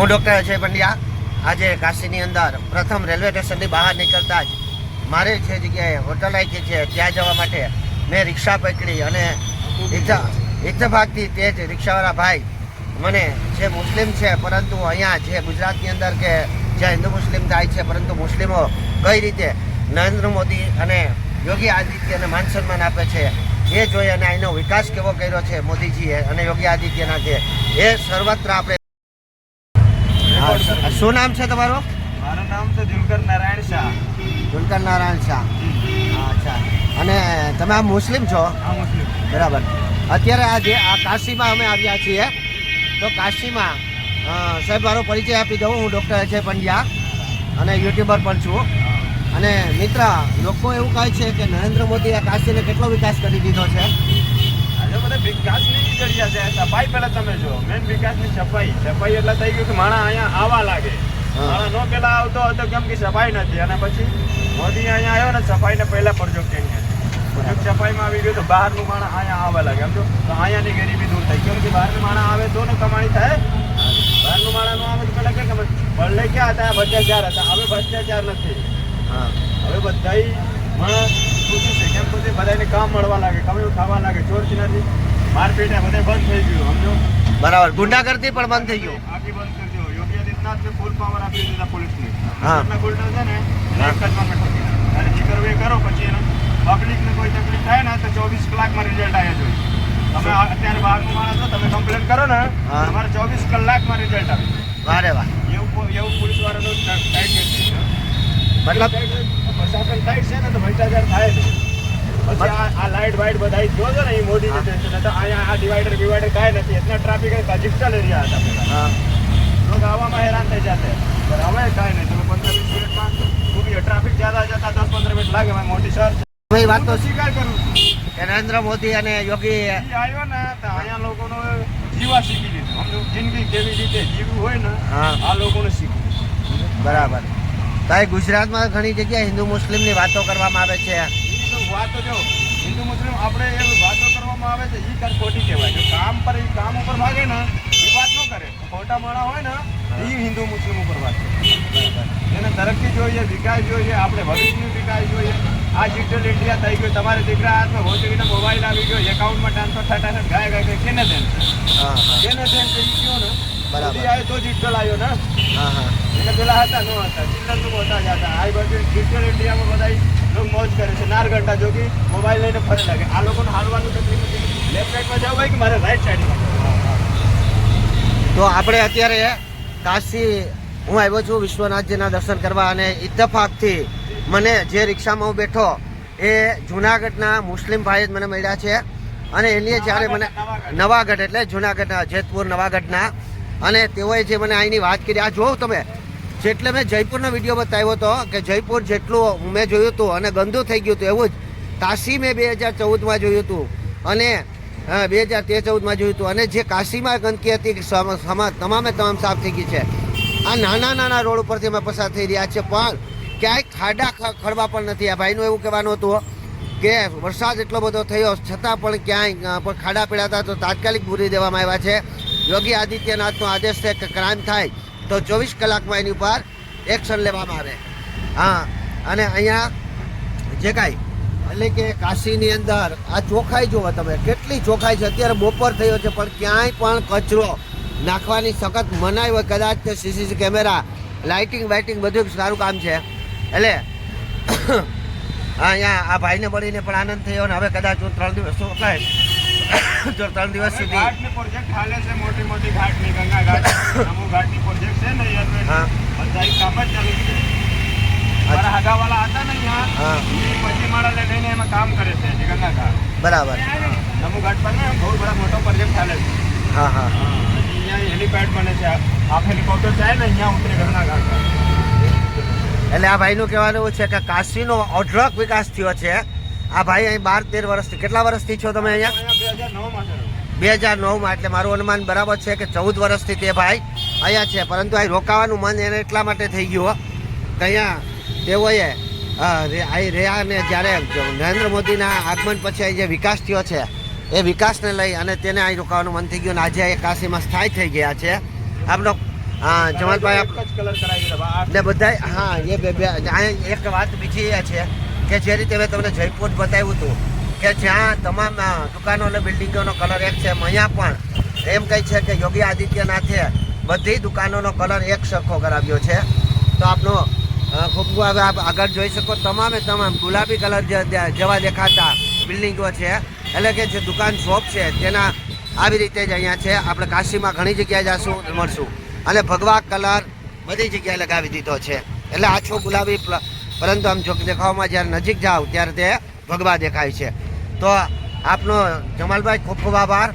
હું ડૉક્ટર અજય પંડ્યા. આજે કાશીની અંદર પ્રથમ રેલવે સ્ટેશનની બહાર નીકળતા જ મારે જે જગ્યાએ હોટલ આવી છે, ત્યાં જવા માટે મેં રિક્ષા પકડી અને ઇત્ત- ઇત્તફાકથી તે જ રિક્ષાવાળા ભાઈ મને જે મુસ્લિમ છે, પરંતુ અહીંયા જે ગુજરાતની અંદર કે જ્યાં હિન્દુ મુસ્લિમ થાય છે, પરંતુ મુસ્લિમો કઈ રીતે નરેન્દ્ર મોદી અને યોગી આદિત્યને માન સન્માન આપે છે, એ જોઈ અને અહીંનો વિકાસ કેવો કર્યો છે મોદીજીએ અને યોગી આદિત્યનાથે એ સર્વત્ર આપણે શું નામ છે તમારું? મારું નામ છે દિલકર નારાયણ શાહ. દુલકર નારાયણ શાહ. અચ્છા. અને તમે આ મુસ્લિમ છો? બરાબર. અત્યારે આ જે આ કાશીમાં અમે આવ્યા છીએ. તો કાશીમાં સાહેબ મારો પરિચય આપી દઉં. હું ડૉક્ટર અજય પંડ્યા અને યુટ્યુબર પણ છું. અને મિત્ર લોકો એવું કહે છે કે નરેન્દ્ર મોદીએ કાશીને કેટલો વિકાસ કરી દીધો છે? બધા વિકાસની જડિયા છે સફાઈ પહેલા તમે જો મેન વિકાસની સફાઈ. સફાઈ એટલે થઈ ગયું કે માણસ અહીંયા આવવા લાગે. હા. નો પેલા આવતો હતો કેમ કે સફાઈ નથી. અને પછી મોદી અહીંયા આવ્યો ને સફાઈને પહેલા પ્રોજેક્ટ પ્રોજેક્ટ સફાઈમાં આવી ગયું તો બહારનું માણસ અહીંયા આવવા લાગે. સમજો? તો અહીંયાની ગરીબી દૂર થઈ. કેમ કે બહારનું માણસ આવે તો ને કમાણી થાય. બહારનું માણસ નો આવે તો પેલા કે પડલે ક્યાં હતા? ભ્રષ્ટાચાર હતા. હવે ભ્રષ્ટાચાર નથી. હા. હવે બધાય માણસ ખુશી છે. કેમ કે બધાને કામ મળવા લાગે કમાયું ખાવા લાગે. ચોર ચિનારી મારપીટ બધે બંધ થઈ ગયું સમજો? બરાબર. ગુંડાગર્દી પણ બંધ થઈ ગયું. આખી બંધ કરજો યોગી આદિત્યનાથને ફૂલ પાવર આપી દીધા પોલીસને. હા. ઉલટા છે ને. એક જ માં ઠોકી અને જે કરવું એ કરો પછી એનો પબ્લિકને કોઈ તકલીફ થાય ને તો ચોવીસ કલાકમાં રિઝલ્ટ આવ્યા જોઈએ તમે અત્યારે બહારનું માણસ છો તમે કમ્પ્લેન કરો ને. તમારે ચોવીસ કલાકમાં રિઝલ્ટ આવે. વારે વાહ એવું એવું પોલીસ વાળાનું ટાઈટ છે. મતલબ પ્રશાસન ટાઈટ છે ને તો ભ્રષ્ટાચાર થાય જ આ લાઇટ વાઇટ બધા જો છો ને એ મોદી ને તો અહીંયા આ ડિવાઈડર બિવાઈડર કાંઈ નથી. એટલા ટ્રાફિક કજિસ્ટલ એરિયા હતા પેલા લોકો આવવામાં હેરાન થઈ જતા. પણ હવે કાંઈ નથી પંદર વીસ મિનિટમાં ખૂબ ટ્રાફિક જ્યાદા જતા દસ પંદર મિનિટ લાગે મોટી શહેર છે વાત તો સ્વીકાર કરું નરેન્દ્ર મોદી અને યોગી આવ્યો ને તો અહીંયા લોકોનો જીવા શીખી લીધું. જિંદગી કેવી રીતે જીવવું હોય ને આ લોકોને શીખવું બરાબર. ભાઈ ગુજરાતમાં ઘણી જગ્યાએ હિન્દુ મુસ્લિમની વાતો કરવામાં આવે છે. વાતો જો હિન્દુ મુસ્લિમ આપણે એ વાતો કરવામાં આવે છે એ કાંઈ ખોટી કહેવાય. જો કામ પર એ કામ ઉપર ભાગે ને એ વાત ન કરે. ખોટા માણા હોય ને એ હિન્દુ મુસ્લિમ ઉપર વાત કરે. એને તરક્કી જોઈએ વિકાસ જોઈએ આપણે ભવિષ્યનું વિકાસ જોઈએ. આ ડિજિટલ ઇન્ડિયા થઈ ગયું. તમારે દીકરા હાથમાં હોટીને મોબાઈલ આવી ગયો એકાઉન્ટમાં ટ્રાન્સફર થતા થતા ગાય ગાય ગાય કેને હા કેને દેન કે ઈ કયો ને? બરાબર. આવ્યો તો ડિજિટલ આવ્યો ને? હા હા. એને પેલા હતા ન હતા? ડિજિટલ લોકો હતા જ હતા. આ બધું ડિજિટલ ઇન્ડિયામાં બધા લોકો મોજ કરે છે નારગંટા જો કે મોબાઈલ લઈને ફરે લાગે. આ લોકોને હાલવાનું તકલીફ નથી લેફ્ટ સાઈડમાં જાવ ભાઈ કે મારે રાઈટ સાઈડમાં તો આપણે અત્યારે કાશી હું આવ્યો છું વિશ્વનાથજીના દર્શન કરવા અને ઇત્તફાકથી મને જે રિક્ષામાં હું બેઠો એ જુનાગઢના મુસ્લિમ ભાઈ જ મને મળ્યા છે. અને એની જ્યારે મને નવાગઢ એટલે જુનાગઢના જેતપુર નવાગઢના. અને તેઓએ જે મને અહીંની વાત કરી આ જોઉં તમે જેટલે મેં જયપુરનો વીડિયો બતાવ્યો હતો કે જયપુર જેટલું મેં જોયું હતું અને ગંદુ થઈ ગયું હતું, એવું જ. કાશી મેં બે હજાર ચૌદમાં જોયું હતું. અને બે હજાર તેર ચૌદમાં જોયું હતું. અને જે કાશીમાં ગંદકી હતી તમામે તમામ સાફ થઈ ગઈ છે. આ નાના નાના રોડ ઉપરથી અમે પસાર થઈ રહ્યા છે પણ ક્યાંય ખાડા ખડવા પણ નથી. આ ભાઈનું એવું કહેવાનું હતું કે વરસાદ એટલો બધો થયો, છતાં પણ ક્યાંય પણ ખાડા પીડાતા તો તાત્કાલિક પૂરી દેવામાં આવ્યા છે. યોગી આદિત્યનાથનો આદેશ છે કે ક્રાઇમ થાય તો ચોવીસ કલાકમાં એની ઉપર એક્શન લેવામાં આવે. હા, અને અહીંયા જે કાંઈ, એટલે કે કાશીની અંદર, આ ચોખાઈ જુઓ તમે, કેટલી ચોખાઈ છે, અત્યારે બપોર થયો છે, પણ ક્યાંય પણ કચરો નાખવાની સખત મનાઈ હોય, કદાચ તે સીસીસી કેમેરા લાઇટિંગ વાઇટિંગ બધું સારું કામ છે. એટલે અહીંયા આ ભાઈને મળીને પણ આનંદ થયો, અને હવે કદાચ હું ત્રણ દિવસ શું કહે ત્રણ દિવસ સુધી. ઘાટની પ્રોજેક્ટ હાલે છે મોટી મોટી ઘાટની ગંગા ઘાટ. અમુ ઘાટની પ્રોજેક્ટ છે ને યાર હા. બધા કામ જ ચાલુ છે. મારા હગાવાલા હતા ને હા. અહીંયા પછી મારા લઈને એમાં કામ કરે છે ગંગા ઘાટ. બરાબર. નમુ ઘાટ પર ને બહુ બડા મોટો પ્રોજેક્ટ ચાલે છે. હા હા. અહીંયા હેલિપેડ બને છે. આ હેલિકોપ્ટર જાય ને અહીંયા ઉતરે ગંગા ઘાટ એટલે આ ભાઈનું કહેવાનું છે કે કાશીનો અઢળક વિકાસ થયો છે. આ ભાઈ અહીં બાર તેર વર્ષથી કેટલા વર્ષથી છો તમે અહીંયા? અહીંયા 2009 માં છે બે હજાર નવમાં એટલે મારું અનુમાન બરાબર છે કે ચૌદ વર્ષથી તે ભાઈ અહીંયા છે પરંતુ અહીં રોકાવાનું મન એને એટલા માટે થઈ ગયું કે અહીંયા તેઓએ અહીં રહ્યા અને જ્યારે નરેન્દ્ર મોદીના આગમન પછી અહીં જે વિકાસ થયો છે એ વિકાસને લઈ અને તેને અહીં રોકાવાનું મન થઈ ગયું અને આજે એ કાશીમાં સ્થાયી થઈ ગયા છે. આપણો હા જમાલભાઈ ને બધા હા એ બે બે અહીંયા એક વાત બીજી એ છે કે જે રીતે મેં તમને જયપુર બતાવ્યું હતું કે જ્યાં તમામ દુકાનો અને બિલ્ડિંગોનો કલર એક છે અહીંયા પણ એમ કહે છે કે યોગી આદિત્યનાથે બધી દુકાનોનો કલર એક સરખો કરાવ્યો છે. તો આપનો ખૂબ હવે આપ આગળ જોઈ શકો તમામે તમામ ગુલાબી કલર જેવા દેખાતા બિલ્ડિંગો છે. એટલે કે જે દુકાન શોપ છે તેના આવી રીતે જ અહીંયા છે. આપણે કાશીમાં ઘણી જગ્યાએ જશું, મળશું. અને ભગવા કલર બધી જગ્યાએ લગાવી દીધો છે. એટલે આછો ગુલાબી પરંતુ આમ જો દેખાવામાં જ્યારે નજીક જાઓ ત્યારે તે ભગવા દેખાય છે. તો આપનો જમાલભાઈ ખૂબ ખૂબ આભાર.